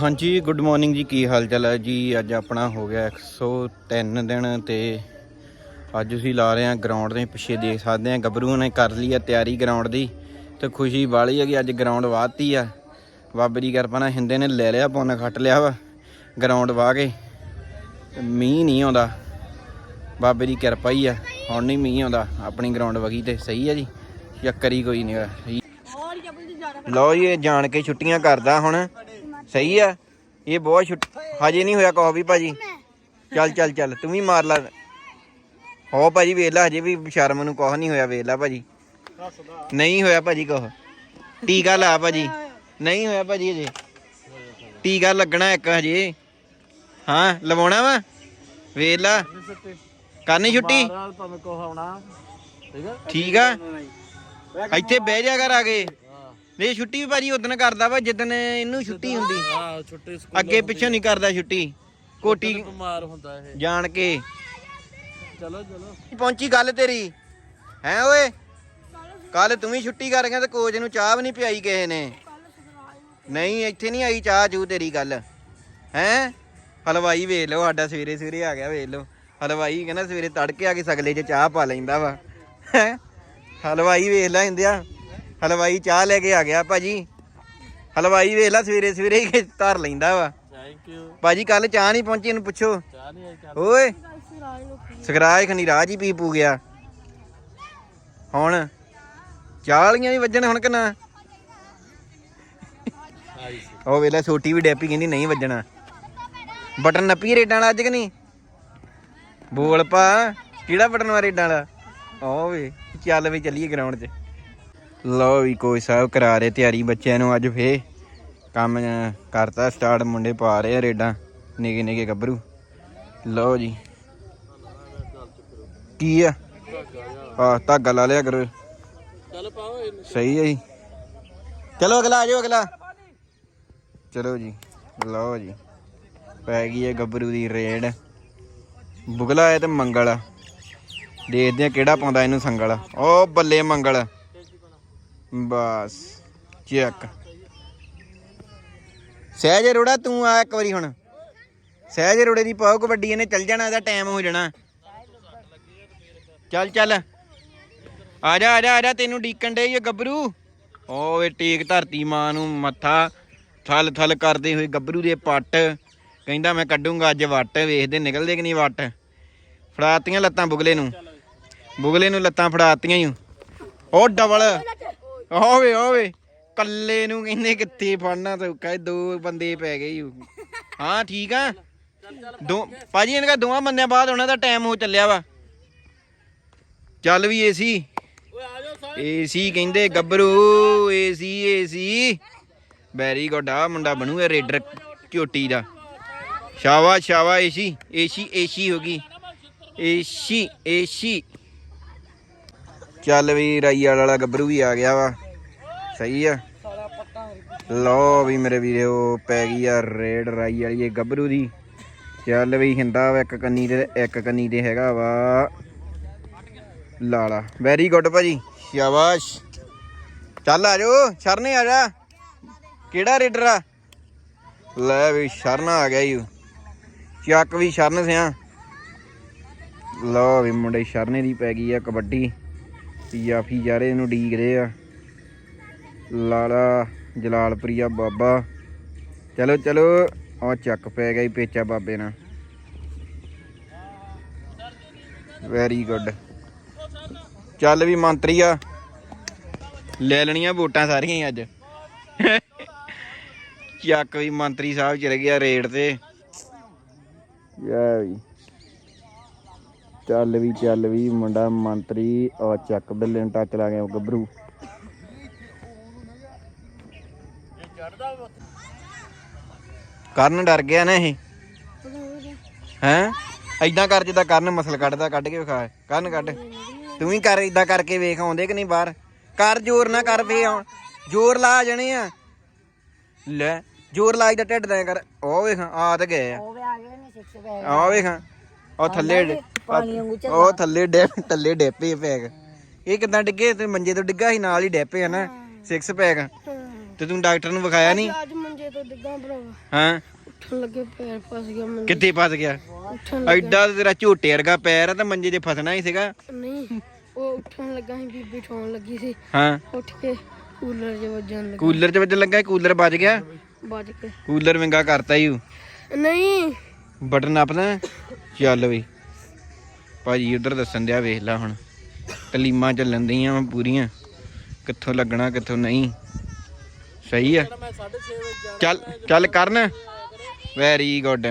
ਹਾਂਜੀ good morning ਜੀ ਕੀ ਹਾਲ ਚਾਲ ਹੈ? ਜੀ ਅੱਜ ਆਪਣਾ ਹੋ ਗਿਆ 103 ਦਿਨ ਤੇ ਅੱਜ ਅਸੀਂ ਲਾ ਰਹੇ ਹਾਂ ਗਰਾਊਂਡ ਦੇ ਪਿੱਛੇ ਦੇਖ ਸਕਦੇ ਹਾਂ। ਗੱਭਰੂ ਨੇ ਕਰ ਲਈ ਆ ਤਿਆਰੀ ਗਰਾਊਂਡ ਦੀ ਤੇ ਖੁਸ਼ੀ ਵਾਲੀ ਹੈ ਕਿ ਅੱਜ ਗਰਾਊਂਡ ਵਾਹਤੀ ਆ। ਬਾਬੇ ਦੀ ਕਿਰਪਾ ਨਾਲ ਹਿੰਦੇ ਨੇ ਲੈ ਲਿਆ ਪੁੰਨ ਖੱਟ ਲਿਆ ਵਾ ਗਰਾਊਂਡ ਵਾਹ ਕੇ। ਮੀਂਹ ਨਹੀਂ ਆਉਂਦਾ। ਬਾਬੇ ਦੀ ਕਿਰਪਾ ਹੀ ਆ ਹੁਣ ਨਹੀਂ ਮੀਂਹ ਆਉਂਦਾ। ਆਪਣੀ ਗਰਾਊਂਡ ਵਗੀ ਤੇ ਸਹੀ ਹੈ ਜੀ ਚੱਕਰ ਹੀ ਕੋਈ ਨਹੀਂ ਲਓ ਜੀ ਇਹ ਜਾਣ ਕੇ ਛੁੱਟੀਆਂ ਕਰਦਾ ਹੁਣ। ਸਹੀ ਆ? ਇਹ ਬਹੁਤ ਛੁੱਟ ਹਜੇ ਨਹੀਂ ਹੋਇਆ ਕਹੋ ਵੀ ਭਾਜੀ। ਚੱਲ ਚੱਲ ਚੱਲ ਤੂੰ ਵੀ ਮਾਰ ਲਾ। ਹੋ ਭਾਜੀ ਵੇਖ ਲਾ ਹਜੇ ਵੀ ਸ਼ਰਮ ਨੂੰ ਕੁਛ ਨਹੀਂ ਹੋਇਆ ਵੇਖ ਲਾ ਭਾਜੀ। ਨਹੀਂ ਹੋਇਆ ਭਾਜੀ ਕੁਛ। ਟੀਕਾ ਲਾ ਭਾਜੀ। ਨਹੀਂ ਹੋਇਆ। ਭਾਜੀ ਹਜੇ। ਟੀਕਾ ਲੱਗਣਾ ਇੱਕ ਹਜੇ। ਹਾਂ ਲਵਾਉਣਾ ਵਾ? ਵੇਖ ਲਾ। ਕਰਨੀ ਛੁੱਟੀ? ਠੀਕ ਆ। ਇੱਥੇ ਬਹਿ ਜਾ ਕਰ ਆ ਕੇ। ਨਹੀਂ ਛੁੱਟੀ ਵੀ ਭਾਜੀ ਉਦੋਂ ਕਰਦਾ ਵਾ ਜਿੱਦਣ ਇਹਨੂੰ ਛੁੱਟੀ ਹੁੰਦੀ। ਹਾਂ ਛੁੱਟੀ ਸਕੂਲ ਅੱਗੇ ਪਿੱਛੋਂ ਨਹੀਂ ਕਰਦਾ ਛੁੱਟੀ। ਕੋਟੀ ਬਿਮਾਰ ਹੁੰਦਾ ਇਹ। ਜਾਣ ਕੇ। ਚਲੋ ਚਲੋ। ਪਹੁੰਚੀ ਗੱਲ ਤੇਰੀ? ਹੈ ਓਏ? ਕੱਲ ਤੂੰ ਵੀ ਛੁੱਟੀ ਕਰ ਗਿਆ ਤੇ ਕੋਚ ਨੂੰ ਚਾਹ ਵੀ ਨਹੀਂ ਪਿਆਈ ਕਿਸੇ ਨੇ। ਨਹੀਂ ਇੱਥੇ ਨਹੀਂ ਆਈ ਚਾਹ ਚੂ ਤੇਰੀ ਗੱਲ। ਹੈ? ਹਲਵਾਈ ਵੇਖ ਲਓ ਸਾਡਾ ਸਵੇਰੇ ਸਵੇਰੇ ਆ ਗਿਆ ਵੇਖ ਲਓ। ਹਲਵਾਈ ਕਹਿੰਦਾ ਸਵੇਰੇ ਤੜਕੇ ਆ ਕੇ ਸਗਲੇ 'ਚ ਚਾਹ ਪਾ ਲੈਂਦਾ ਵਾ। ਹੈਂ? ਹਲਵਾਈ ਵੇਖ ਲੈ ਇੰਦਿਆ। ਹਲਵਾਈ ਚਾਹ ਲੈ ਕੇ ਆ ਗਿਆ ਭਾਜੀ। ਹਲਵਾਈ ਵੇਖ ਲੈ ਸਵੇਰੇ ਸਵੇਰੇ ਹੀ ਧਰ ਲੈਂਦਾ ਵਾ। ਥੈਂਕ ਯੂ ਭਾਜੀ ਕੱਲ ਚਾਹ ਨਹੀਂ ਪਹੁੰਚੀ ਇਹਨੂੰ ਪੁੱਛੋ। ਚਾਹ ਨਹੀਂ ਆਈ ਚੱਲ ਓਏ ਸਗਰਾਜ ਖਨੀ ਰਾਜ ਹੀ ਪੀ ਪੂ ਗਿਆ। ਹੁਣ ਚਾਲੀਆਂ ਵੀ ਵੱਜਣ ਹੁਣ ਕਿ ਨਾ? ਆਈ ਸੀ ਉਹ ਵੇਲੇ ਛੋਟੀ ਵੀ ਡੈਪੀ ਕਹਿੰਦੀ ਨਹੀਂ ਵੱਜਣਾ। ਬਟਨ ਨੱਪੀ ਰੇਡਾਂ ਵਾਲਾ ਅੱਜ ਕਿ ਨਹੀਂ? ਬੋਲ ਪਾ ਕਿਹੜਾ ਬਟਨ ਵਾ ਰੇਡਾਂ ਵਾਲਾ? ਉਹ ਵੇ ਚੱਲ ਵੀ ਚੱਲੀਏ ਗਰਾਊਂਡ 'ਚ। ਲਓ ਵੀ ਕੋਈ ਸਾਹਿਬ ਕਰਾ ਰਹੇ ਤਿਆਰੀ ਬੱਚਿਆਂ ਨੂੰ ਅੱਜ ਫੇ ਕੰਮ ਕਰਤਾ ਸਟਾਰਟ ਮੁੰਡੇ ਪਾ ਰਹੇ ਆ ਰੇਡਾਂ, ਨਿੱਕੇ ਨਿੱਕੇ ਗੱਭਰੂ। ਲਓ ਜੀ। ਕੀ ਆ? ਆ ਧਾਗਾ ਲਾ ਲਿਆ ਕਰੋ। ਚੱਲ ਪਾਓ ਸਹੀ ਹੈ ਜੀ। ਚਲੋ ਅਗਲਾ, ਆ ਜਾਓ ਅਗਲਾ। ਚਲੋ ਜੀ, ਲਓ ਜੀ। ਪੈ ਗਈ ਹੈ ਗੱਭਰੂ ਦੀ ਰੇਡ। ਬੁਗਲਾ ਹੈ ਤੇ ਮੰਗਲ ਆ। ਦੇਖਦੇ ਆ ਕਿਹੜਾ ਪਾਉਂਦਾ ਇਹਨੂੰ ਸੰਗਲ। ਓ ਬੱਲੇ ਮੰਗਲ। ਬਸ, ਚੈੱਕ। ਸਹਿਜ ਰੋੜਾ ਤੂੰ ਆ ਇੱਕ ਵਾਰੀ ਹੁਣ। ਸਹਿਜ ਰੋੜੇ ਦੀ ਪਾਓ ਕਬੱਡੀ, ਇਹਨੇ ਚੱਲ ਜਾਣਾ, ਇਹਦਾ ਟਾਈਮ ਹੋ ਜਾਣਾ। ਚੱਲ ਚੱਲ। ਆ ਜਾ ਆ ਜਾ ਆ ਜਾ, ਤੈਨੂੰ ਡੀਕਣ ਡੇ ਇਹ ਗੱਭਰੂ। ਓਏ ਟੇਕ ਧਰਤੀ ਮਾਂ ਨੂੰ ਮੱਥਾ ਥਲ ਥਲ ਕਰਦੇ ਹੋਏ ਗੱਭਰੂ ਦੇ ਪੱਟ। ਕਹਿੰਦਾ, ਮੈਂ ਕੱਢੂੰਗਾ ਅੱਜ ਵੱਟ, ਵੇਖਦੇ ਨਿਕਲਦੇ ਕਿ ਨਹੀਂ ਵੱਟ? ਫੜਾਤੀਆਂ ਲੱਤਾਂ ਬੁਗਲੇ ਨੂੰ। ਬੁਗਲੇ ਨੂੰ ਲੱਤਾਂ ਫੜਾਤੀਆਂ ਹੀ ਉਹ ਡਬਲ। ਓਵੇ ਓਵੇ ਕੱਲੇ ਨੂੰ ਕਹਿੰਦੇ ਕਿੱਥੇ ਫੜਨਾ ਸੌਕਾ ਦੋ ਬੰਦੇ ਪੈ ਗਏ ਈ ਹਾਂ, ਠੀਕ ਆ। ਦੋ, ਭਾਜੀ, ਇਹਨਾਂ ਦਾ ਦੋਵਾਂ ਬੰਦਿਆਂ ਬਾਅਦ ਉਹਨਾਂ ਦਾ ਟਾਈਮ ਹੋ ਚੱਲਿਆ ਵਾ। ਚੱਲ ਵੀ ਏਸੀ ਓਏ ਏਸੀ ਕਹਿੰਦੇ ਗੱਭਰੂ ਏਸੀ ਏਸੀ ਵੈਰੀ ਗੁੱਡ ਆ, ਮੁੰਡਾ ਬਣੂਗਾ ਰੇਡਰ ਝੋਟੀ ਦਾ। ਸ਼ਾਬਾਸ਼ ਸ਼ਾਬਾਸ਼ ਏਸੀ ਏਸੀ ਏਸੀ ਹੋ ਗਈ। ਏਸੀ ਏਸੀ ਚੱਲ ਵੀ ਰਾਈਆਲ ਵਾਲਾ ਗੱਭਰੂ ਵੀ ਆ ਗਿਆ ਵਾ। ਸਹੀ ਆ। ਲਓ ਵੀ ਮੇਰੇ ਵੀਰੋ ਪੈ ਗਈ ਆ ਰੇਡ ਰਾਈ ਵਾਲੀ ਇਹ ਗੱਭਰੂ ਦੀ। ਚੱਲ ਵੀ ਹਿੰਦਾ ਵਾ, ਇੱਕ ਕੰਨੀ ਤੇ, ਇੱਕ ਕੰਨੀ ਤੇ ਹੈਗਾ ਵਾ। ਲਾਲਾ ਵੈਰੀ ਗੁੱਡ ਭਾਜੀ, ਸ਼ਾਬਾਸ਼। ਚੱਲ ਆ ਜਾਓ, ਸ਼ਰਨੇ ਆ ਜਾ। ਕਿਹੜਾ ਰੇਡਰ ਆ? ਲੈ ਵੀ ਸ਼ਰਨ ਆ ਗਿਆ ਈ ਚੱਕ ਵੀ ਸ਼ਰਨ ਸਿਆ। ਲਓ ਵੀ ਮੁੰਡੇ ਸ਼ਰਨੇ ਦੀ ਪੈ ਗਈ ਆ ਕਬੱਡੀ। ਯਾਫੀ ਯਾਰੇ ਇਹਨੂੰ ਡੀਕਦੇ ਆ। ਲਾਲਾ ਜਲਾਲਪੁਰੀਆ ਬਾਬਾ। ਚਲੋ ਚਲੋ ਉਹ ਚੱਕ ਪੈ ਗਿਆ ਈ ਪੇਚਾ ਬਾਬੇ ਨਾਲ। ਵੈਰੀ ਗੁੱਡ ਚੱਲ ਵੀ ਮੰਤਰੀ ਆ। ਲੈ ਲੈਣੀਆਂ ਵੋਟਾਂ ਸਾਰੀਆਂ ਹੀ ਅੱਜ। ਚੱਕ ਵੀ ਮੰਤਰੀ ਸਾਹਿਬ ਚਲੇ ਗਿਆ ਰੇਡ ਤੇ। ਯਾ ਵੀ। ਚੱਲ ਵੀ ਚੱਲ ਵੀ ਮੁੰਡਾ ਮੰਤਰੀ ਆ ਚੱਕ ਬਿੱਲੇ ਨੂੰ ਟੱਚ ਲਾ ਗਿਆ ਗੱਭਰੂ। ਕਰਨ ਡਰ ਗਿਆ ਨਾ ਇਹ? ਹੈਂ? ਐਦਾਂ ਕਰ ਜਿੱਦਾਂ ਕਰਨ ਮਸਲ ਕੱਢਦਾ ਕੱਢ ਕੇ ਵਿਖਾ। ਕਰਨ ਕੱਢ। ਤੂੰ ਵੀ ਕਰ ਇਦਾਂ ਕਰਕੇ ਵੇਖ ਆਉਂਦੇ ਕਿ ਨਹੀਂ ਬਾਹਰ? ਕਰ ਜ਼ੋਰ ਨਾ ਕਰ ਫੇ ਆਉਣ। ਜ਼ੋਰ ਲਾ ਜਾਣੇ ਆ। ਲੈ ਜ਼ੋਰ ਲਾ ਇਹਦਾ ਢਿੱਡ ਦਾ ਕਰ। ਉਹ ਵੇਖ ਆ ਤੇ ਗਏ ਆ। ਉਹ ਵੀ ਆ ਗਏ ਨੇ ਸਿਕਸ ਪੈ ਆ ਵੇਖ। ਉਹ ਥੱਲੇ ਡ- ਪਾਣੀ ਵਾਂਗੂ ਉਹ ਥੱਲੇ ਡੇ ਥੱਲੇ ਡੇਪੇ ਪੈਗ। ਇਹ ਕਿਦਾਂ ਡਿੱਗੇ? ਤੇ ਮੰਜੇ ਤੋਂ ਡਿੱਗਾ ਸੀ ਨਾਲ ਹੀ ਡੇਪੇ ਆ ਨਾ 6 ਪੈਗ। ਤੇ ਤੂੰ ਡਾਕਟਰ ਨੂੰ ਵਿਖਾਇਆ ਨਹੀਂ ਅੱਜ ਮੰਜੇ ਤੋਂ ਡਿੱਗਾ ਭਰਾਵਾ। ਹਾਂ। ਉੱਠਣ ਲੱਗੇ ਪੈਰ ਫਸ ਗਿਆ ਮੰਜੇ। ਕਿੱਥੇ ਫਸ ਗਿਆ? ਐਡਾ ਤੇਰਾ ਝੋਟੇ ਵਰਗਾ ਪੈਰ ਆ ਤਾਂ ਮੰਜੇ 'ਤੇ ਫਸਣਾ ਹੀ ਸੀਗਾ। ਨਹੀਂ ਉਹ ਉੱਠਣ ਲੱਗਾ ਸੀ ਬੀਬੀ ਠਾਉਣ ਲੱਗੀ ਸੀ। ਹਾਂ। ਉੱਠ ਕੇ ਕੂਲਰ 'ਚ ਵੱਜਣ ਲੱਗਾ। ਕੂਲਰ 'ਚ ਵੱਜਣ ਲੱਗਾ ਕੂਲਰ ਵੱਜ ਗਿਆ? ਵੱਜ ਕੇ। ਕੂਲਰ ਵਿੰਗਾ ਕਰਤਾ ਹੀ ਨਹੀਂ। ਬਟਨ ਆਪਣਾ। ਚੱਲ ਵੀ। ਭਾਜੀ ਉਧਰ ਦੱਸਣ ਦਿਆ ਵੇਖ ਲੈ ਹੁਣ। ਤਲੀਮਾਂ ਚੱਲਣ ਦੀਆਂ ਵਾਂ ਪੂਰੀਆਂ। ਕਿੱਥੋਂ ਲੱਗਣਾ, ਕਿੱਥੋਂ ਨਹੀਂ। ਸਹੀ ਆ। ਚੱਲ ਚੱਲ ਕਰਨ। ਵੈਰੀ ਗੁੱਡ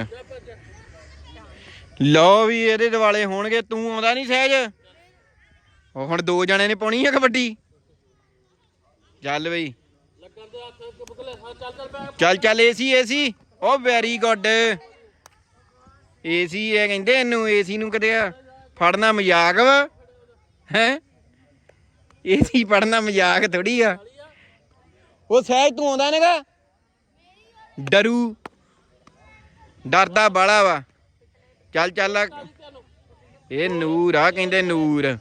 ਲਓ ਵੀ ਇਹਦੇ ਦਿਵਾਲੇ ਹੋਣਗੇ, ਤੂੰ ਆਉਂਦਾ ਨਹੀਂ ਸਹਿਜ। ਉਹ ਹੁਣ ਦੋ ਜਣੇ ਨੇ ਪਾਉਣੀ ਆ ਕਬੱਡੀ। ਚੱਲ ਬਈ। ਚੱਲ ਚੱਲ ਪੈ ਚੱਲ ਚੱਲ ਏਸੀ ਏਸੀ। ਉਹ ਵੈਰੀ ਗੁੱਡ ਏਸੀ ਇਹ ਕਹਿੰਦੇ ਇਹਨੂੰ, ਏਸੀ ਨੂੰ ਕਿਤੇ ਆ ਫੜਨਾ ਮਜ਼ਾਕ ਵਾ, ਹੈ? ਏਸੀ ਫੜਨਾ ਮਜ਼ਾਕ ਥੋੜੀ ਆ। ਉਹ ਸਹਿਜ ਤੂੰ ਆਉਂਦਾ ਨੇਗਾ? ਡਰੂ। ਡਰਦਾ ਬਾਲਾ ਵਾ। ਚੱਲ ਚੱਲ ਇਹ ਨੂਰ ਆ, ਕਹਿੰਦੇ ਨੂਰ।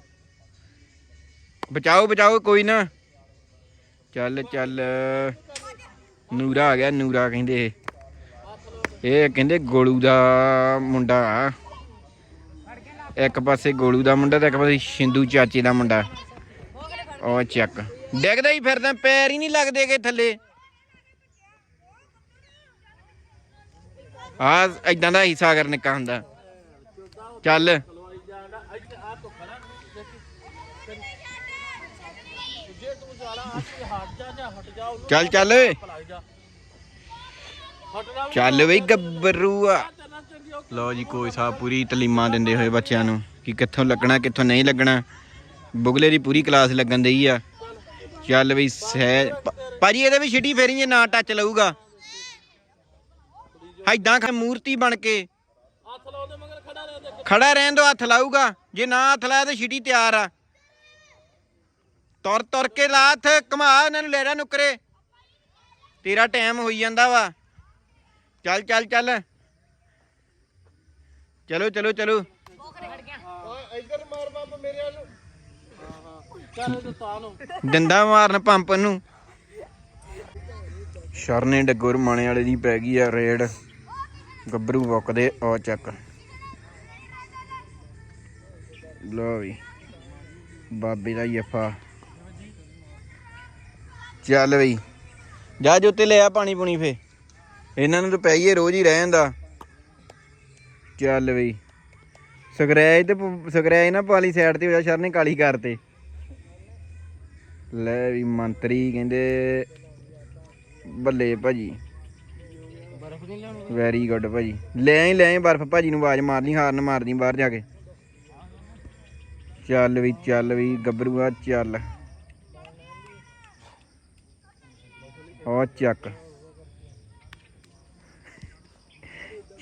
ਬਚਾਓ ਬਚਾਓ, ਕੋਈ ਨਾ। ਚੱਲ ਚੱਲ। ਨੂਰਾ ਆ ਗਿਆ, ਨੂਰਾ ਕਹਿੰਦੇ ਇਹ ਕਹਿੰਦੇ ਗੋਲੂ ਦਾ ਮੁੰਡਾ। ਇੱਕ ਪਾਸੇ ਗੋਲੂ ਦਾ ਮੁੰਡਾ ਤੇ ਇੱਕ ਪਾਸੇ ਸ਼ਿੰਦੂ ਚਾਚੀ ਦਾ ਮੁੰਡਾ। ਉਹ ਚੱਕ। ਡਿੱਗਦਾ ਹੀ ਫਿਰਦਾ, ਪੈਰ ਹੀ ਨਹੀਂ ਲੱਗਦੇ ਕਿ ਥੱਲੇ। ਆ ਇਦਾਂ ਦਾ ਹਿੱਸਾ ਕਰ ਨਿੱਕਾ ਹੁੰਦਾ। ਚੱਲ। ਚੱਲ ਚੱਲ। ਚੱਲ ਬਈ ਗੱਭਰੂ ਆ ਲਓ ਜੀ, ਕੋਈ ਸਾਹਿਬ ਪੂਰੀ ਤਲੀਮਾਂ ਦਿੰਦੇ ਹੋਏ ਬੱਚਿਆਂ ਨੂੰ ਕਿ ਕਿੱਥੋਂ ਲੱਗਣਾ, ਕਿੱਥੋਂ ਨਹੀਂ ਲੱਗਣਾ। ਬੁਗਲੇ ਦੀ ਪੂਰੀ ਕਲਾਸ ਲੱਗਣ ਦਈ ਆ। ਚੱਲ ਵੀ ਸਹਿ ਭਾਜੀ, ਇਹਦੇ ਵੀ ਛਿੱਟੀ ਫੇਰੀ ਜੇ ਨਾ ਟੱਚ ਲਊਗਾ। ਐਦਾਂ ਖ ਮੂਰਤੀ ਬਣ ਕੇ। ਖੜਾ ਰਹਿਣ ਦੋ, ਹੱਥ ਲਾਊਗਾ। ਜੇ ਨਾ ਹੱਥ ਲਾਇਆ ਤੇ ਛਿੱਟੀ ਤਿਆਰ ਆ। ਤੁਰ ਤੁਰ ਕੇ ਲਾ ਹੱਥ, ਘੁਮਾ ਇਹਨਾਂ ਨੂੰ, ਲੈ ਨੁਕਰੇ। ਤੇਰਾ ਟਾਈਮ ਹੋਈ ਜਾਂਦਾ ਵਾ। ਚੱਲ ਚੱਲ ਚੱਲ। ਚਲੋ ਚਲੋ ਚਲੋ। ਇੱਧਰ ਮਾਰ ਬੰਬ ਮੇਰੇ ਵੱਲ ਨੂੰ ਚੱਲ ਇਹ ਨੂੰ ਡੰਡਾ ਮਾਰਨ ਪੰਪ ਨੂੰ। ਸ਼ਰਨੇ ਡੱਗੋਰ ਮਾਣੇ ਵਾਲੇ ਦੀ ਪੈ ਗਈ ਆ ਰੇਡ। ਗੱਭਰੂ ਵੁੱਕਦੇ ਆ ਚੱਕ। ਲੋ ਵੀ, ਬਾਬੇ ਦਾ ਯਫਾ ਚੱਲ ਬਈ। ਜਾ ਜੋਤੇ ਲੈ ਆ ਪਾਣੀ ਪੁਣੀ ਫੇ। ਇਹਨਾਂ ਨੂੰ ਤਾਂ ਪਈਏ ਰੋਜ਼ ਹੀ ਰਹਿ ਜਾਂਦਾ ਚੱਲ ਬਈ। ਸਕਰੈਚ ਤੇ ਸਕਰੈਚ ਨਾ ਪਾਲੀ ਸਾਈਡ ਤੇ ਹੋ ਜਾ ਸ਼ਰਨੇ ਕਾਲੀ ਕਰਤੇ ਲੈ ਵੀ ਮੰਤਰੀ ਕਹਿੰਦੇ, ਬੱਲੇ ਭਾਜੀ। ਵੈਰੀ ਗੁੱਡ ਭਾਜੀ। ਲੈ ਆਈ ਲੈ ਆਈ ਬਰਫ ਭਾਜੀ ਨੂੰ ਆਵਾਜ਼ ਮਾਰ ਹਾਰਨ ਮਾਰਦੀ ਬਾਹਰ ਜਾ ਕੇ। ਚੱਲ ਵੀ ਚੱਲ ਵੀ ਗੱਭਰੂਆ, ਚੱਲ। ਆ ਚੱਕ।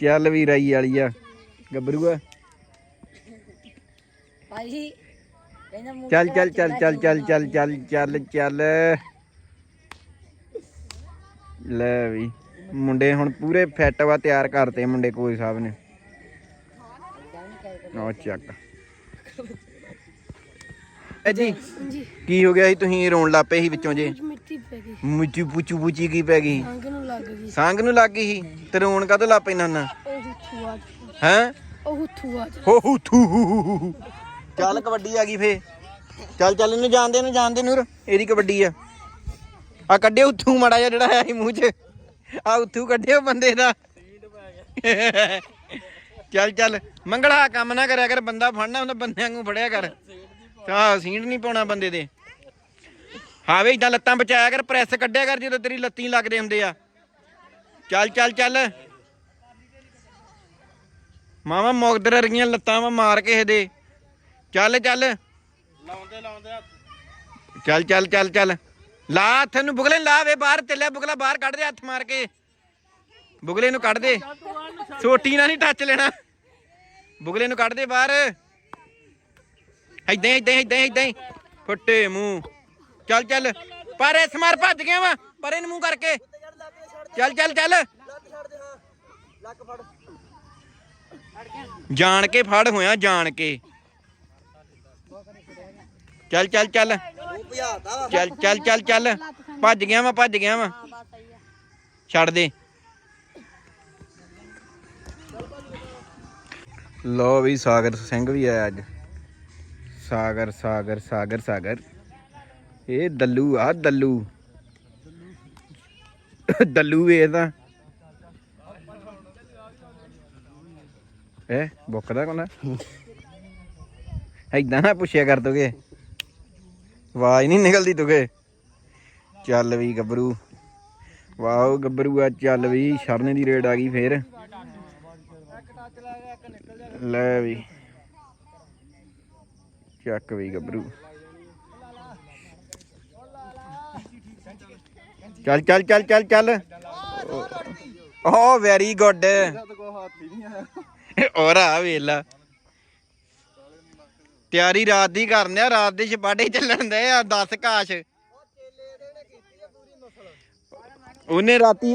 ਚੱਲ ਵੀ ਰਾਈ ਵਾਲੀ ਆ? ਗੱਭਰੂਆ। ਭਾਈ ਕਹਿੰਦਾ ਮੂੰਹ ਚੱਲ ਚੱਲ ਚੱਲ ਚੱਲ ਚੱਲ ਚੱਲ ਚੱਲ ਚੱਲ ਚੱਲ। ਲੈ ਵੀ ਮੁੰਡੇ ਹੁਣ ਪੂਰੇ ਫਿੱਟ ਵਾ ਤਿਆਰ ਕਰਤੇ ਮੁੰਡੇ ਕੋਈ ਸਾਹਿਬ ਨੇ। ਉਹ ਚੱਕ। ਐ ਜੀ ਜੀ ਕੀ ਹੋ ਗਿਆ ਸੀ? ਤੁਸੀਂ ਰੋਣ ਲੱਪੇ ਸੀ ਵਿੱਚੋਂ ਜੇ? ਪੈ ਗਈ। ਮੁੱਚੂ ਪੁੱਚੂ ਪੁੱਚੀ ਕੀ ਪੈ ਗਈ? ਅੰਗ ਨੂੰ ਲੱਗ ਗਈ। ਸੰਗ ਨੂੰ ਲੱਗ ਗਈ ਸੀ? ਤੇ ਰੋਣ ਕਾਹਤੋਂ ਲੱਗ ਪੈਣਾ ਨਾ ਉਹ ਹੈ? ਉਹ ਥੂਆ ਹੋ ਹੋ ਥੂ ਚੱਲ ਕਬੱਡੀ ਆ ਗਈ ਫੇ ਚੱਲ ਚੱਲ ਇਹਨੂੰ ਜਾਣਦੇ ਇਹਨੂੰ ਜਾਣਦੇ ਨੂਰ। ਇਹਦੀ ਕਬੱਡੀ ਆ। ਆ ਕੱਢਿਓ ਉੱਥੂ ਮੜਾ ਜਿਹਾ ਜਿਹੜਾ ਆਇਆ ਸੀ ਮੂੰਹ 'ਚ। ਆ ਉੱਥੂ ਕੱਢਿਓ ਬੰਦੇ ਦਾ। ਚੱਲ ਚੱਲ ਮੰਗਲਾ ਕੰਮ ਨਾ ਕਰਿਆ ਕਰ ਬੰਦਾ ਫੜਨਾ ਹੁੰਦਾ ਬੰਦਿਆਂ ਨੂੰ ਫੜਿਆ ਕਰ। ਆ ਸੀਂਡ ਨਹੀਂ ਪਾਉਣਾ ਬੰਦੇ ਦੇ। ਹਾਂ ਵੇ ਇਦਾਂ ਲੱਤਾਂ ਬਚਾਇਆ ਕਰ ਪ੍ਰੈਸ ਕੱਢਿਆ ਕਰ ਜਦੋਂ ਤੇਰੀ ਲੱਤੀ ਲੱਗਦੇ ਹੁੰਦੇ ਆ। ਚੱਲ ਚੱਲ ਚੱਲ। ਮਾਮਾ ਮੁਕਦਰ ਵਰਗੀਆਂ ਲੱਤਾਂ ਵਾ ਮਾਰ ਕਿਸੇ ਦੇ ਚੱਲ ਚੱਲ। ਲਾਉਂਦੇ ਲਾਉਂਦੇ ਚੱਲ ਚੱਲ ਚੱਲ ਚੱਲ। ਲਾ ਹੱਥ ਨੂੰ ਬੁਗਲੇ ਨੂੰ ਲਾ ਵੇ ਬਾਹਰ ਚੱਲਿਆ ਬੁਗਲਾ ਬਾਹਰ ਕੱਢ ਦੇ ਹੱਥ ਮਾਰ ਕੇ। ਬੁਗਲੇ ਨੂੰ ਕੱਢ ਦੇ। ਛੋਟੀ ਨਾਲ ਨਹੀਂ ਟੱਚ ਲੈਣਾ। ਬੁਗਲੇ ਨੂੰ ਕੱਢ ਦੇ ਬਾਹਰ। ਏਦਾਂ ਹੀ, ਏਦਾਂ ਹੀ। ਫੁੱਟੇ ਮੂੰਹ। ਚੱਲ ਚੱਲ। ਪਰ ਇਸ ਮਾਰ ਭੱਜ ਗਿਆ ਵਾ, ਪਰ ਇਹਨੂੰ ਮੂੰਹ ਕਰਕੇ। ਚੱਲ ਚੱਲ ਚੱਲ। ਜਾਣ ਕੇ ਫੜ ਹੋਇਆ, ਜਾਣ ਕੇ। ਚੱਲ ਚੱਲ ਚੱਲ। ਚੱਲ ਚੱਲ ਚੱਲ ਚੱਲ। ਭੱਜ ਗਿਆ ਵਾ, ਭੱਜ ਗਿਆ ਵਾ। ਛੱਡ ਦੇ। ਲੋ ਵੀ ਸਾਗਰ ਸਿੰਘ ਵੀ ਆਇਆ ਅੱਜ। ਸਾਗਰ ਸਾਗਰ ਸਾਗਰ ਸਾਗਰ। ਇਹ ਦੱਲੂ ਆ, ਦੱਲੂ। ਦੱਲੂ ਇਹ ਤਾਂ। ਬੁੱਕਦਾ ਕੋਣਾ ਐਦਾਂ ਨਾ ਪੁੱਛਿਆ ਕਰ ਤੋਗੇ। ਆਵਾਜ਼ ਨਹੀਂ ਨਿਕਲਦੀ ਤੋਗੇ। ਚੱਲ ਵੀ ਗੱਭਰੂ। ਵਾਓ ਗੱਭਰੂ ਆ, ਚੱਲ ਵੀ ਸ਼ਰਨ ਦੀ ਰੇਡ ਆ ਗਈ ਫੇਰ। ਲੈ ਵੀ। ਚੱਕ ਵੀ ਗੱਭਰੂ। ਚੱਲ ਚੱਲ ਚੱਲ ਚੱਲ ਚੱਲ। ਓ ਵੈਰੀ ਗੁੱਡ ਔਰ ਆ ਵੇਲਾ ਤਿਆਰੀ ਰਾਤ ਦੀ ਕਰਨੇ ਆ ਰਾਤ ਦੇ ਛਪਾੜੇ ਚੱਲਣ ਦੇ ਆ 10 ਕਾਸ਼। ਉਹਨੇ ਰਾਤੀ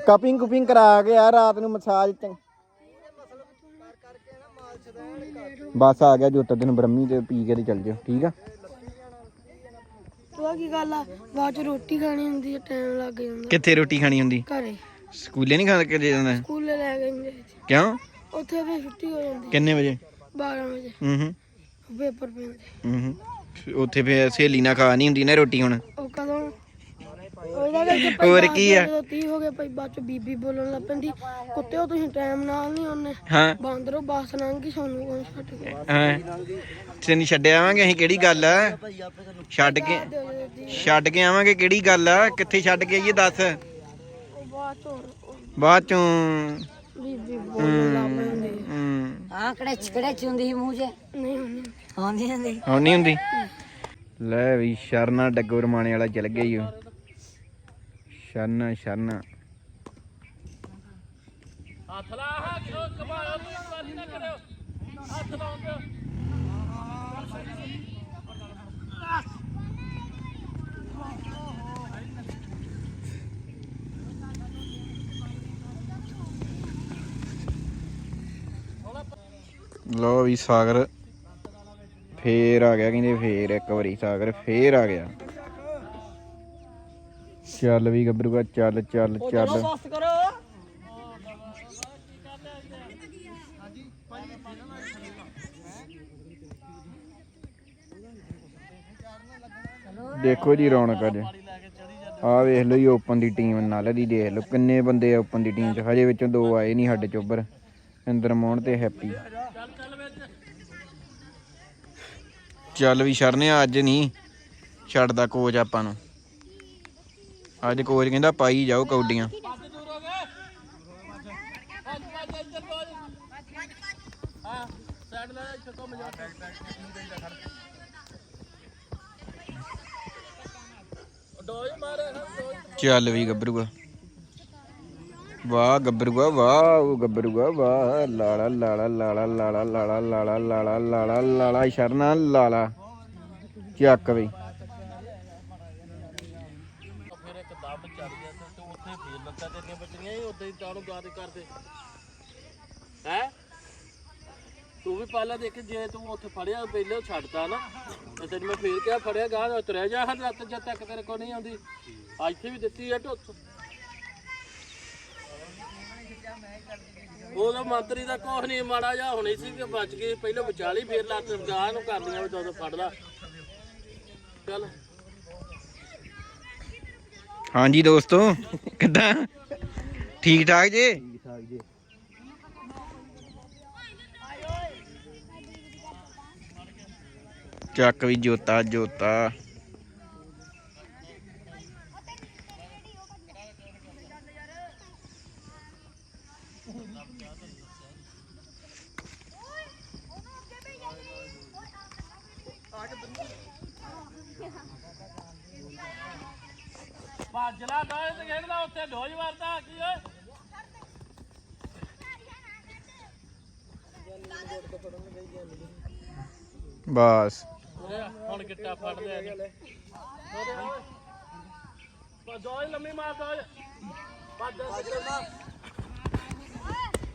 ਕਪਿੰਗ ਕੁਪਿੰਗ ਕਰਾ ਕੇ ਆ, ਰਾਤ ਨੂੰ ਮਸਾਜ ਬਸ ਆ ਗਿਆ ਜੋਤ ਦਿਨ ਬ੍ਰਹਮੀ ਤੇ ਪੀ ਕੇ ਤੇ ਚੱਲ ਜਿਓ, ਠੀਕ ਆ? ਉਹ ਕੀ ਗੱਲ ਆ? ਬਾਅਦ ਚ ਰੋਟੀ ਖਾਣੀ ਹੁੰਦੀ ਹੈ ਟਾਈਮ ਲੱਗ ਜਾਂਦਾ। ਕਿੱਥੇ ਰੋਟੀ ਖਾਣੀ ਹੁੰਦੀ? ਘਰੇ। ਸਕੂਲੇ ਨਹੀਂ ਖਾ ਕੇ ਦੇ ਦਿੰਦਾ ਸਕੂਲੇ ਲੈ ਗਏ ਮੇਰੇ ਕਿਉਂ? ਉੱਥੇ ਫੇਰ ਛੁੱਟੀ ਹੋ ਜਾਂਦੀ ਕਿੰਨੇ ਵਜੇ? 12 ਵਜੇ। ਹੂੰ ਹੂੰ। ਪੇਪਰ ਪੈਂਦੇ। ਹੂੰ ਹੂੰ। ਉੱਥੇ ਫੇਰ ਸਹੇਲੀ ਨਾਲ ਖਾ ਨਹੀਂ ਹੁੰਦੀ ਨਾ ਰੋਟੀ ਹੁਣ? ਉਹ ਕਦੋਂ? ਉਹਦਾ ਕਰਕੇ ਭਾਈ ਹੋਰ ਬਾਅਦ ਕੀ ਆ? ਜਦੋਂ 30 ਹੋ ਗਏ ਭਾਈ ਬਾਅਦ ਚ ਬੀਬੀ ਬੋਲਣ ਲੱਗ ਪੈਂਦੀ ਕੁੱਤਿਓ ਤੁਸੀਂ ਟਾਈਮ ਨਾਲ ਨਹੀਂ ਉਹਨੇ ਹਾਂ। ਬਾਂਦਰੋ ਬਾਸ ਲੰਘ ਗਈ ਸਾਨੂੰ ਕੋਈ ਛੱਡ ਕੇ ਹਾਂ। ਤੈਨੂੰ ਛੱਡ ਆਵਾਂਗੇ ਅਸੀਂ ਕਿਹੜੀ ਗੱਲ ਆ? ਛੱਡ ਕੇ ਛੱਡ ਕੇ ਆਵਾਂਗੇ ਕਿਹੜੀ ਗੱਲ ਆ? ਕਿੱਥੇ ਛੱਡ ਕੇ ਆਈਏ ਦੱਸ? ਉਹ ਚੋਂ ਉਹ ਬਾਅਦ ਚੋਂ। ਬੀਬੀ ਬੋਲਣ ਲੱਗ ਪੈਂਦੀ। ਹੂੰ। ਹਾਂ ਕੜਛ ਕੜਛ ਹੁੰਦੀ ਸੀ ਮੂੰਹ 'ਚ? ਨਹੀਂ ਹੁੰਦੀ। ਆਉਂਦੀ ਹੁੰਦੀ? ਹੁਣ ਨਹੀਂ ਹੁੰਦੀ। ਲੈ ਵੀ ਸ਼ਰਨਾ ਡੱਗੋ ਰਮਾਣੇ ਵਾਲਾ ਚੱਲ ਗਿਆ ਈ ਉਹ ਸ਼ਰਨਾ ਸ਼ਰਨਾ। ਹੱਥ ਲਾ ਹਾਂ ਕਮਾਲ ਨੂੰ ਗੱਲ ਨਾ ਕਰਿਓ। ਹੱਥ ਲਾਉਣ ਲੋ ਵੀ ਸਾਗਰ ਫੇਰ ਆ ਗਿਆ ਕਹਿੰਦੇ ਫੇਰ ਇੱਕ ਵਾਰੀ ਸਾਗਰ ਫੇਰ ਆ ਗਿਆ। ਚੱਲ ਵੀ ਗੱਭਰੂਗਾ ਚੱਲ ਚੱਲ ਚੱਲ। ਬਸ ਕਰੋ। ਦੇਖੋ ਜੀ ਰੌਣਕ ਅੱਜ। ਆ ਵੇਖ ਲਓ ਜੀ ਓਪਨ ਦੀ ਟੀਮ ਨਾਲ ਦੀ ਦੇਖ ਲਓ ਕਿੰਨੇ ਬੰਦੇ ਆ ਓਪਨ ਦੀ ਟੀਮ ਚ। ਹਜੇ ਵਿੱਚੋਂ ਦੋ ਆਏ ਨਹੀਂ ਸਾਡੇ ਚੋਬਰ ਇੰਦਰ ਮੋਹਨ ਤੇ ਹੈਪੀ। ਚੱਲ ਵੀ ਸ਼ਰਨਿਆ ਅੱਜ ਨਹੀਂ। ਛੱਡਦਾ ਕੋਚ ਆਪਾਂ ਨੂੰ। ਅੱਜ ਕੋਚ ਕਹਿੰਦਾ ਪਾਈ ਜਾਓ ਕੌਡੀਆਂ। ਚੱਲ ਵੀ ਗੱਭਰੂਆ। ਵਾਹ ਗੱਭਰੂਆ ਵਾਹ, ਉਹ ਗੱਭਰੂਆ ਵਾਹ ਲਾਲਾ ਲਾਲਾ ਲਾਲਾ ਲਾਲਾ ਲਾਲਾ ਲਾਲਾ ਲਾਲਾ ਲਾਲਾ ਲਾਲਾ ਸ਼ਰਨਾ ਲਾਲਾ ਚੱਕ ਵੀ। ਫਿਰ ਇੱਕ ਦਮ ਚੜ ਗਿਆ ਤੇ ਉੱਥੇ ਫੇਰ ਲੱਤਾਂ ਤੇਰੀਆਂ ਬਚਣੀਆਂ ਹੀ, ਉਦਾਂ ਹੀ ਤਾਣੂ ਗਾਦ ਕਰਦੇ। ਹੈ? ਤੂੰ ਵੀ ਪਹਿਲਾਂ ਦੇਖ, ਜੇ ਤੂੰ ਉੱਥੇ ਫੜਿਆ, ਪਹਿਲੇ ਛੱਡਦਾ ਨਾ, ਤੇ ਤੈਨੂੰ ਮੈਂ ਫੇਰ ਕਿਹਾ, ਫੜਿਆ ਗਾਹ ਤੁਰਿਆ ਜਾ ਹਰ ਰੱਤ ਜਦ ਤੱਕ ਤੇਰੇ ਕੋਲ ਨਹੀਂ ਆਉਂਦੀ। ਆ ਇੱਥੇ ਵੀ ਦਿੱਤੀ ਆ ਢੁੱਥ। ਉਹਦਾ ਮੰਤਰੀ ਦਾ ਕੁਛ ਨਹੀਂ ਮਾੜਾ ਜਿਹਾ ਹੁਣੇ ਸੀ ਕਿ ਬਚ ਗਈ ਪਹਿਲਾਂ ਵਿਚਾਲੀ ਫੇਰ ਲੱਤ ਗਾਹ ਨੂੰ ਕਰ ਲਿਆ, ਜਦੋਂ ਫੜਦਾ। ਚੱਲ। ਹਾਂਜੀ ਦੋਸਤੋ, ਕਿੱਦਾਂ? ਠੀਕ ਠਾਕ ਜੀ? ਚੱਕ ਵੀ ਜੋਤਾ ਜੋਤਾ। ਬਾਜਲਾ ਡੋਏ ਤੇ ਖੇਡਦਾ ਉੱਥੇ ਡੋਜ ਮਾਰਦਾ ਕੀ ਓਏ। ਬਸ। ਹੁਣ ਗਿੱਟਾ ਫੜ ਲਿਆ ਜੀ। ਬਾ ਡੋਜ ਲੰਮੀ ਮਾਰ ਡੋਜ ਬਾ ਦੱਸ ਕਰਨਾ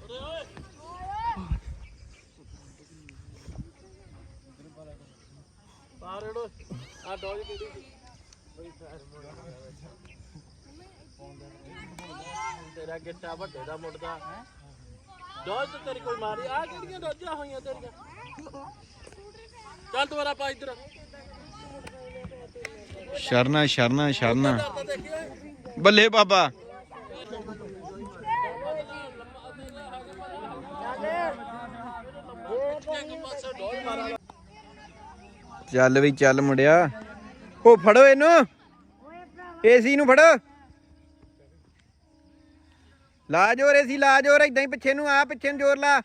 ਓਏ ਓਏ। ਬਾਹਰ ਡੋਜ ਆ ਡੋਜ ਕਿਹੜੀ ਬਈ ਫਾਇਰ ਮੋੜਾ ਤੇਰਾ ਗਿੱਟਾ ਵੱਡੇ ਦਾ ਮੁੰਡਾ ਦੋਜ ਤੇ ਤੇਰੀ ਕੋਈ ਮਾਰੀ। ਆ ਕਿਹੜੀਆਂ ਰੋਜਾਂ ਹੋਈਆਂ ਤੇਰੀਆਂ? ਚੱਲ ਦੁਬਾਰਾ ਪਾ ਇੱਧਰ। ਸ਼ਰਨਾ ਸ਼ਰਨਾ ਸ਼ਰਨਾ। ਬੱਲੇ ਬਾਬਾ। ਚੱਲ ਵੀ ਚੱਲ ਮੁੰਡਿਆ। ਉਹ ਫੜੋ ਇਹਨੂੰ। ਏਸੀ ਨੂੰ ਫੜੋ। ਲਾ ਜੋਰ ਸੀ, ਲਾ ਜੋਰ ਇਦਾਂ ਹੀ ਪਿੱਛੇ ਨੂੰ ਆ, ਪਿੱਛੇ ਨੂੰ ਜ਼ੋਰ ਲਾ।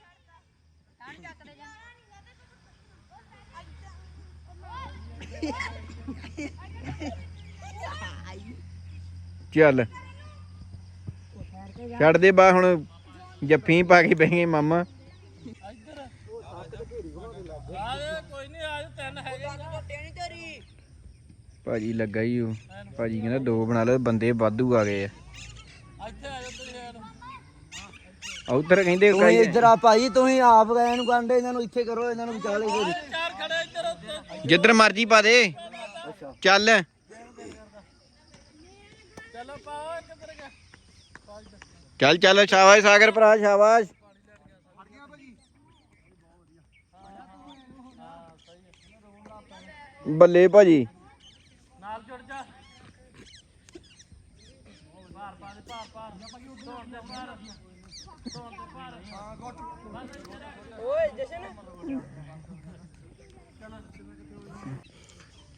ਚੱਲ। ਛੱਡ ਦੇ ਬਾ, ਹੁਣ ਜੱਫੀ ਪਾ ਕੇ ਬਹਿ ਗਏ ਮਾਮਾ। ਭਾਜੀ ਲੱਗਾ ਹੀ ਉਹ। ਭਾਜੀ ਕਹਿੰਦਾ ਦੋ ਬਣਾ ਲਓ, ਬੰਦੇ ਵਾਧੂ ਆ ਗਏ ਆ। ਉਧਰ ਕਹਿੰਦੇ ਤੁਸੀਂ ਇੱਧਰ ਆ ਭਾਈ ਤੁਸੀਂ ਆਪ ਗਏ ਨੂੰ ਕਾਂਡੇ ਇਹਨਾਂ ਨੂੰ ਇੱਥੇ ਕਰੋ ਇਹਨਾਂ ਨੂੰ ਵਿਚਾਲੇ ਕੋਈ। ਜਿੱਧਰ ਮਰਜ਼ੀ ਪਾ ਦੇ। ਚੱਲ। ਚਲੋ ਪਾਓ ਕਿੱਧਰ ਗਿਆ ਚੱਲ ਚੱਲ ਸ਼ਾਬਾਸ਼ ਸਾਗਰ ਭਰਾ ਸ਼ਾਬਾਸ਼। ਬੱਲੇ ਭਾਜੀ। ਨਾਲ ਜੁੜ ਜਾ ਭਾਰ ਪਾ ਦੇ ਭਾਰ ਭਾਰ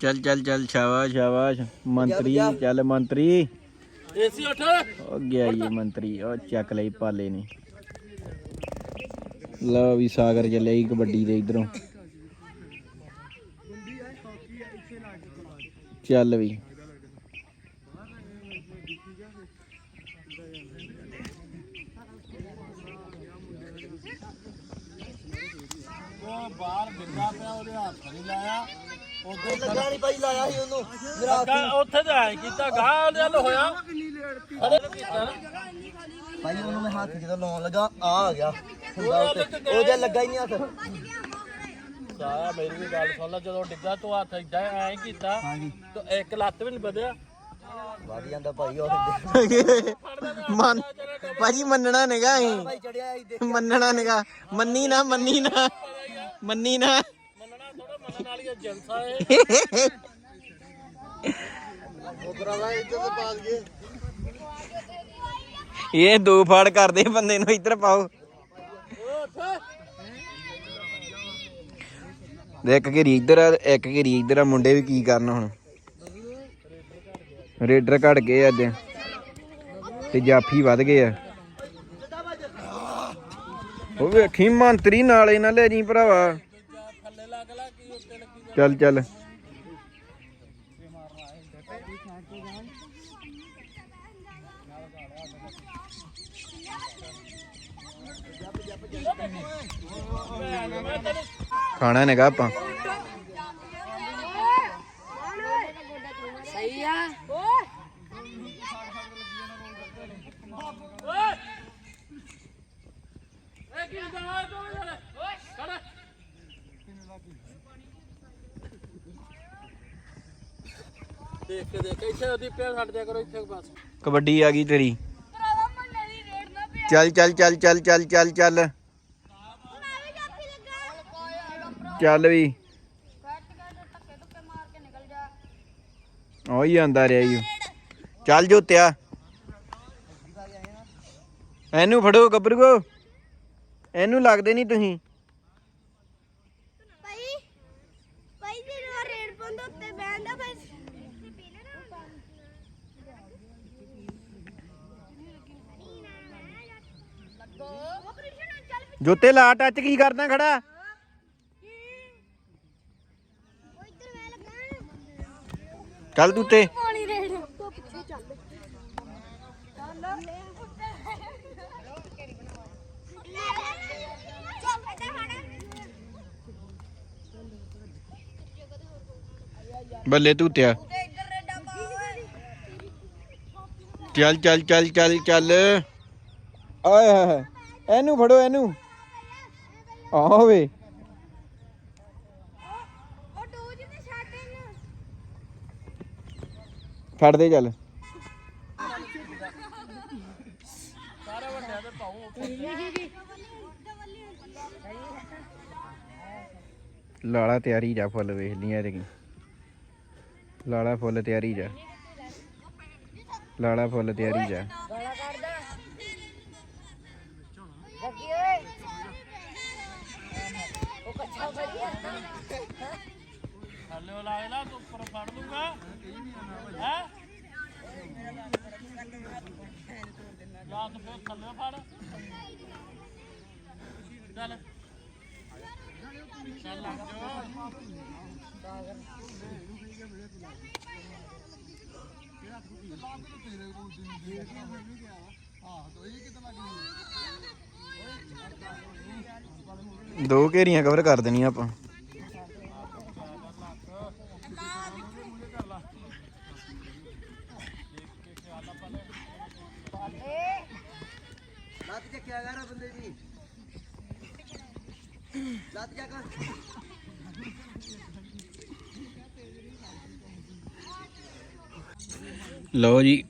ਚੱਲ ਚੱਲ ਚੱਲ ਸ਼ਾਬਾਸ਼ ਸ਼ਾਬਾਸ਼। ਮੰਤਰੀ ਚੱਲ ਮੰਤਰੀ। ਏਸੀ ਉੱਠ। ਉਹ ਗਿਆ ਇਹ ਮੰਤਰੀ ਉਹ ਚੱਕ ਲਈ ਪਾਲੇ ਨੇ। ਲਓ ਵੀ ਸਾਗਰ ਚੱਲਿਆ ਜੀ ਕਬੱਡੀ ਦੇ ਇਧਰੋਂ। ਚੱਲ ਵੀ ਉਹ ਬਾਹਰ ਬਿੰਦਾ ਪਿਆ ਉਹਦੇ ਹੱਥ ਨਹੀਂ ਲਾਇਆ। ਉਦੋਂ ਲੱਗਾ ਨਹੀਂ ਭਾਈ ਲਾਇਆ ਸੀ ਉਹਨੂੰ ਮੇਰਾ ਲੱਗਾ ਉੱਥੇ ਤਾਂ ਐ ਕੀਤਾ ਗਾਂ ਉਹਦੇ ਵੱਲ ਹੋਇਆ। ਅਰੇ ਕੀਤਾ ਨਾ। ਭਾਈ ਉਹਨੂੰ ਮੈਂ ਹੱਥ ਜਦੋਂ ਲਾਉਣ ਲੱਗਾ ਆ ਆ ਗਿਆ। ਹੁੰਦਾ ਉੱਤੇ ਉਹਦੇ ਲੱਗਾ ਹੀ ਨਹੀਂ ਹੱਥ। ਸਾਰਾ ਮੇਰੀ ਵੀ ਗੱਲ ਸੁਣ ਲੈ ਜਦੋਂ ਡਿੱਗਾ ਤੂੰ ਹੱਥ ਐ ਕੀਤਾ ਤੂੰ ਇੱਕ ਲੱਤ ਵੀ ਨਹੀਂ ਵਧਿਆ। ਵੱਧ ਜਾਂਦਾ ਭਾਈ ਉਹ ਮੰਨ ਭਾਜੀ ਮੰਨਣਾ ਨਿਗਾ ਭਾਈ ਚੜਿਆ ਹੀ ਮੰਨਣਾ ਨਿਗਾ। ਮੰਨੀ ਨਾ ਮੰਨੀ ਨਾ। ਮੰਨੀ ਨਾ। ਮੰਨਣਾ ਥੋੜਾ ਮੰਨਣ ਵਾਲੀ ਏਜੰਸਾ ਇਹ ਉਹ ਭਰਾਵਾ ਇੱਜ਼ਤ ਪਾ ਦਈਏ ਇਹ ਦੋ ਫਾੜ ਕਰਦੇ ਬੰਦੇ ਨੂੰ, ਇੱਧਰ ਪਾਓ। ਦੇ ਇੱਕ ਘੇਰੀ ਇੱਧਰ ਆ, ਇੱਕ ਘੇਰੀ ਇੱਧਰ ਆ, ਮੁੰਡੇ ਵੀ ਕੀ ਕਰਨ ਹੁਣ? ਰੇਡਰ ਘਟ ਗਏ ਅੱਜ ਤੇ ਜਾਫੀ ਵੱਧ ਗਏ ਆ। ਉਹ ਵੇਖੀ ਮੰਤਰੀ ਨਾਲੇ ਨਾ ਲੈ ਜੀ ਭਰਾਵਾ। ਚੱਲ ਚੱਲ। ਖਾਣਾ ਨੇਗਾ ਆਪਾਂ। ਕਬੱਡੀ ਆ ਗਈ ਤੇਰੀ। ਚੱਲ ਚੱਲ ਚੱਲ ਚੱਲ ਚੱਲ ਚੱਲ ਚੱਲ। ਚੱਲ ਵੀ। ਉਹੀ ਆਂਦਾ ਰਿਹਾ ਜੀ ਚੱਲ ਜੋ ਤਿਆ ਇਹਨੂੰ ਫੜੋ ਗੱਭਰੂ ਇਹਨੂੰ ਲੱਗਦੇ ਨਹੀਂ ਤੁਸੀਂ। ਜੋਤੇ ਲਾ ਟੱਚ ਕੀ ਕਰਦਾ ਖੜਾ? ਚੱਲ ਤੂੰ ਤੇ ਪਾਣੀ ਰੇਡ ਤੋਂ ਪਿੱਛੇ ਚੱਲ ਬੱਲੇ ਤੂਤਿਆ ਚੱਲ ਚੱਲ ਚੱਲ ਚੱਲ ਚੱਲ। ਆਏ ਹਾਏ। ਇਹਨੂੰ ਫੜੋ, ਇਹਨੂੰ। ਆਹ ਵੇ ਉਹ ਟੂ ਜੀ ਤੇ ਛੱਡ ਇਹਨੂੰ। ਫੜ ਦੇ ਚੱਲ। ਛੋਟਿਆਂ ਵੱਡਿਆਂ ਦੇ ਪਾਉ ਉੱਥੇ। ਲਾਲਾ ਤਿਆਰੀ ਜਾ ਫੁੱਲ ਵੇਖ ਲੀਆਂ ਤੇ ਲਾਲਾ ਫੁੱਲ ਤਿਆਰੀ ਜਾ। ਲਾਲਾ ਫੁੱਲ ਤਿਆਰੀ ਜਾ। ਥੱਲੇ ਲਾ ਲਾ, ਤੂੰ ਉੱਪਰ ਫੜ ਦੂੰਗਾ ਹੈ? ਜਾਂ ਤੂੰ ਫਿਰ ਥੱਲੇ ਫੜ। ਚੱਲ। ਚੱਲ ਲੱਗ ਜਾ ਦੋ ਘੇਰੀਆਂ ਕਵਰ ਕਰ ਦੇਣੀਆਂ ਆਪਾਂ ਲੱਤ ਚੱਕਿਆ ਕਰ ਬੰਦੇ ਦੀ ਲੱਤ ਚੱਕ ਲਓ ਜੀ,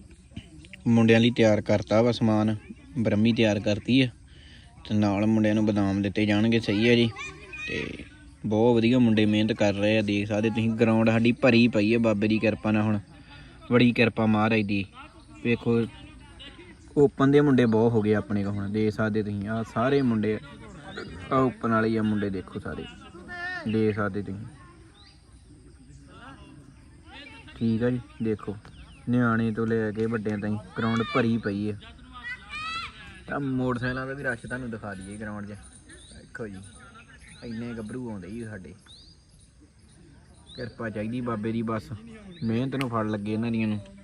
ਮੁੰਡਿਆਂ ਲਈ ਤਿਆਰ ਕਰਤਾ ਵਾ ਸਮਾਨ, ਬ੍ਰਹਮੀ ਤਿਆਰ ਕਰਤੀ ਆ। ਤੇ ਨਾਲ ਮੁੰਡਿਆਂ ਨੂੰ ਬਦਾਮ ਦਿੱਤੇ ਜਾਣਗੇ, ਸਹੀ ਹੈ ਜੀ। ਤੇ ਬਹੁਤ ਵਧੀਆ ਮੁੰਡੇ ਮਿਹਨਤ ਕਰ ਰਹੇ ਆ, ਦੇਖ ਸਕਦੇ ਤੁਸੀਂ ਗਰਾਊਂਡ ਸਾਡੀ ਭਰੀ ਪਈ ਹੈ ਬਾਬੇ ਦੀ ਕਿਰਪਾ ਨਾਲ ਹੁਣ। ਬੜੀ ਕਿਰਪਾ ਮਹਾਰਾਜ ਦੀ। ਵੇਖੋ ਓਪਨ ਦੇ ਮੁੰਡੇ ਬਹੁਤ ਹੋ ਗਏ ਆਪਣੇ ਕੋਲ ਹੁਣ, ਦੇਖ ਸਕਦੇ ਤੁਸੀਂ ਆ ਸਾਰੇ ਮੁੰਡੇ ਆ ਓਪਨ ਵਾਲੇ ਆ ਮੁੰਡੇ ਦੇਖੋ ਸਾਰੇ। ਦੇ ਸਕਦੇ ਤੁਸੀਂ। ਠੀਕ ਆ ਜੀ, ਦੇਖੋ। ਨਿਆਣੇ ਤੋਂ ਲੈ ਕੇ ਵੱਡਿਆਂ ਤਾਈਂ ਗਰਾਊਂਡ ਭਰੀ ਪਈ ਹੈ ਤਾਂ ਮੋਟਰਸਾਈਕਲਾਂ ਦਾ ਵੀ ਰਸ਼ ਤੁਹਾਨੂੰ ਦਿਖਾ ਦਈਏ ਗਰਾਊਂਡ 'ਚ। ਦੇਖੋ ਜੀ, ਇੰਨੇ ਗੱਭਰੂ ਆਉਂਦੇ ਜੀ ਸਾਡੇ। ਕਿਰਪਾ ਚਾਹੀਦੀ ਬਾਬੇ ਦੀ ਬਸ। ਮਿਹਨਤ ਨੂੰ ਫੜ ਲੱਗੇ ਇਹਨਾਂ ਦੀਆਂ ਨੂੰ।